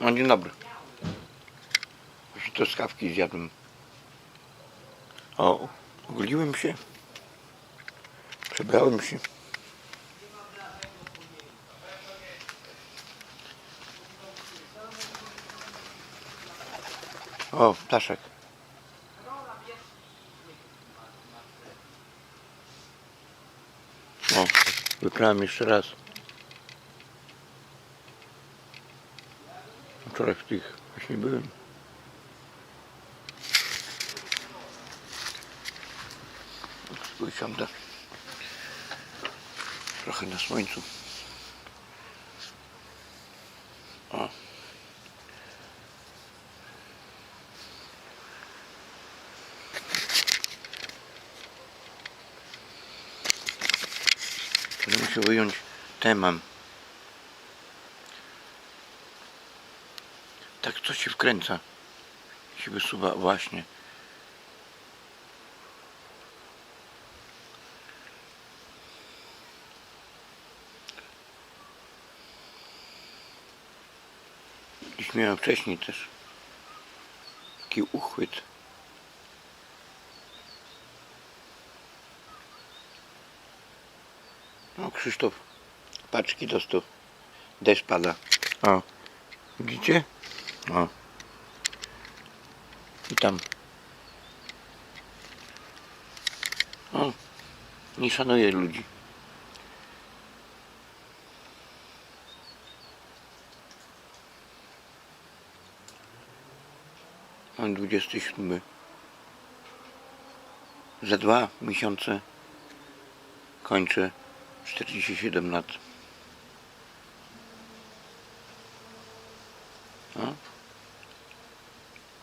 No dzień dobry. Już to z kawki zjadłem. O, ogliłem się. Przebrałem się. O, ptaszek. O, wykrałem jeszcze raz. Wczoraj w tych właśnie byłem. Usiądę. Trochę na słońcu. O. Będę wyjąć. Tak coś się wkręca. Się wysuwa właśnie. Dziś miałem wcześniej też taki uchwyt. No Krzysztof paczki dostał. Deszcz pada. O. Widzicie? O. I tam. O. Nie szanuję ludzi. Mam 27. Za dwa miesiące kończę 47 lat.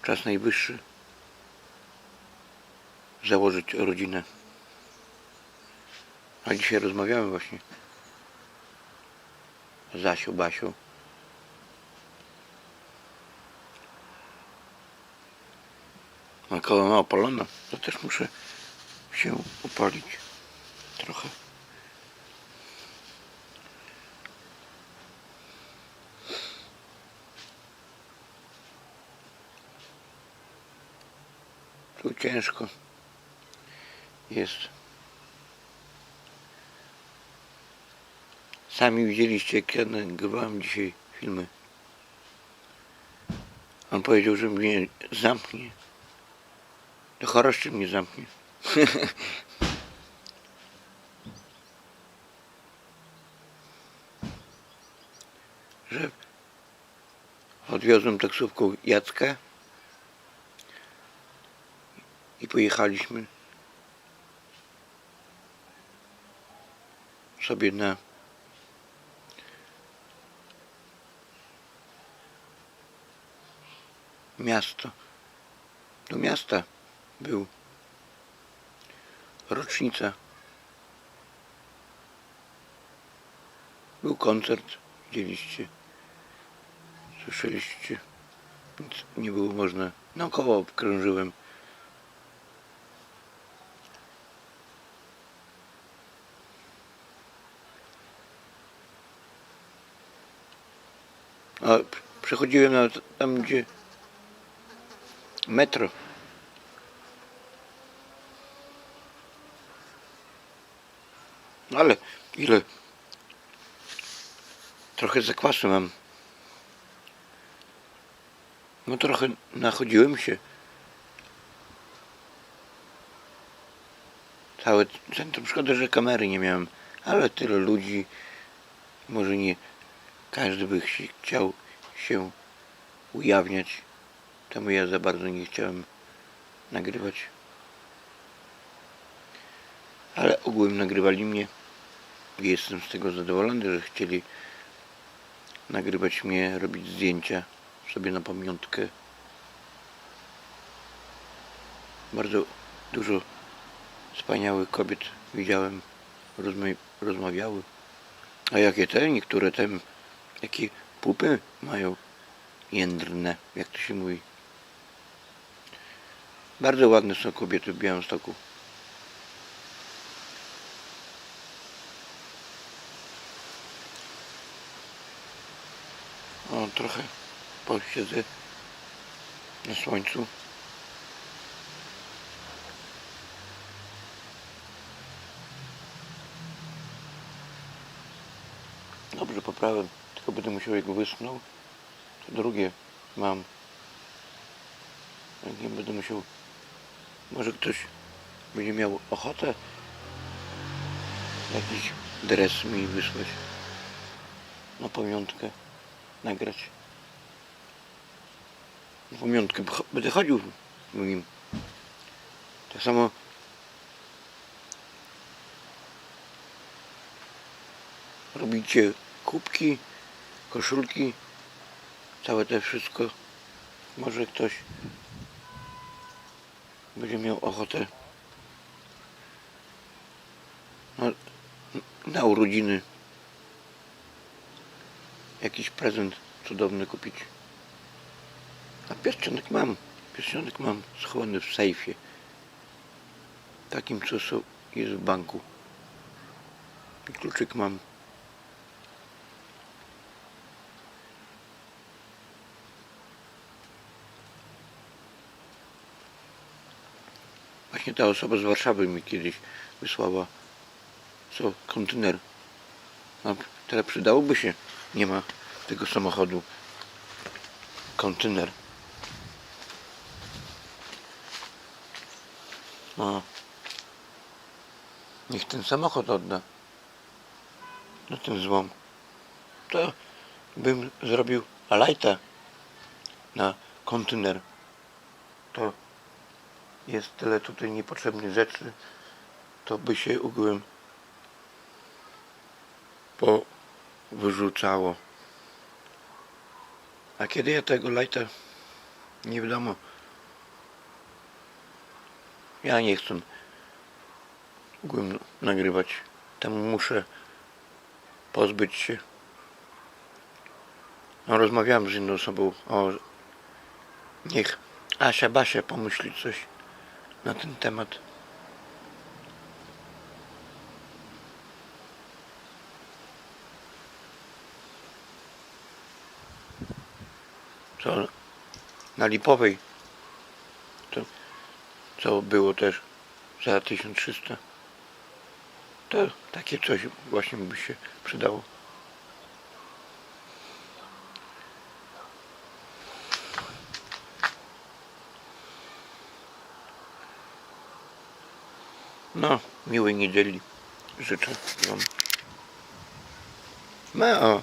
Czas najwyższy założyć rodzinę. A dzisiaj rozmawiamy właśnie z Zasią, Basią. A koło ma opalona, to też muszę się opalić trochę. Tu ciężko jest. Sami widzieliście, ja nagrywałem dzisiaj filmy. On powiedział, że mnie zamknie. To choroszczy mnie zamknie. że odwiozłem taksówką Jacka i pojechaliśmy sobie na miasto. Do miasta był rocznica. Był koncert, widzieliście, słyszeliście. Nic nie było można. Naokoło obkrążyłem. A przechodziłem na, tam, gdzie metro. Ale ile? Trochę zakwasu mam. No trochę nachodziłem się. Całe centrum. Szkoda, że kamery nie miałem. Ale tyle ludzi. Może nie każdy by chciał się ujawniać. Temu ja za bardzo nie chciałem nagrywać. Ale ogółem nagrywali mnie. I jestem z tego zadowolony, że chcieli nagrywać mnie, robić zdjęcia sobie na pamiątkę. Bardzo dużo wspaniałych kobiet widziałem, rozma- rozmawiały. A jakie te, niektóre te, jakie pupy mają jędrne, jak to się mówi. Bardzo ładne są kobiety w Białymstoku. O, trochę posiedzę na słońcu. Dobrze, poprawę, tylko będę musiał jego wysunąć. To drugie mam. Jak nie będę musiał. Może ktoś będzie miał ochotę jakiś dres mi wysłać na pamiątkę nagrać. Na pamiątkę będę chodził w nim. Tak samo robicie kubki, koszulki, całe te wszystko. Może ktoś będzie miał ochotę na, urodziny jakiś prezent cudowny kupić. A pierścionek mam. Pierścionek mam schowany w sejfie. Takim, co jest w banku. I kluczyk mam. Właśnie ta osoba z Warszawy mi kiedyś wysłała co kontener. A teraz przydałoby się. Nie ma tego samochodu. Kontener. No. Niech ten samochód odda. Na ten złom. To bym zrobił alajta na kontener. To jest tyle tutaj niepotrzebnych rzeczy. To by się ugłem po wyrzucało. A kiedy ja tego lajta nie wiadomo. Ja nie chcę ogółem nagrywać. Temu muszę pozbyć się. No, rozmawiałem z inną osobą o niech Asia Basia pomyśli coś na ten temat. co na Lipowej? To co było też za 1300 to takie coś właśnie by się przydało no miłej niedzieli życzę wam ma o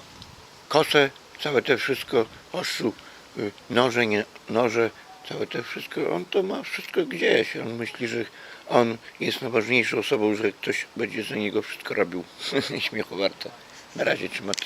kosę, całe te wszystko, ostrzu, y, noże, nie, noże, całe te wszystko, on to ma wszystko gdzieś. On myśli, że on jest najważniejszą osobą, że ktoś będzie za niego wszystko robił. Śmiechu warte. Na razie trzymać.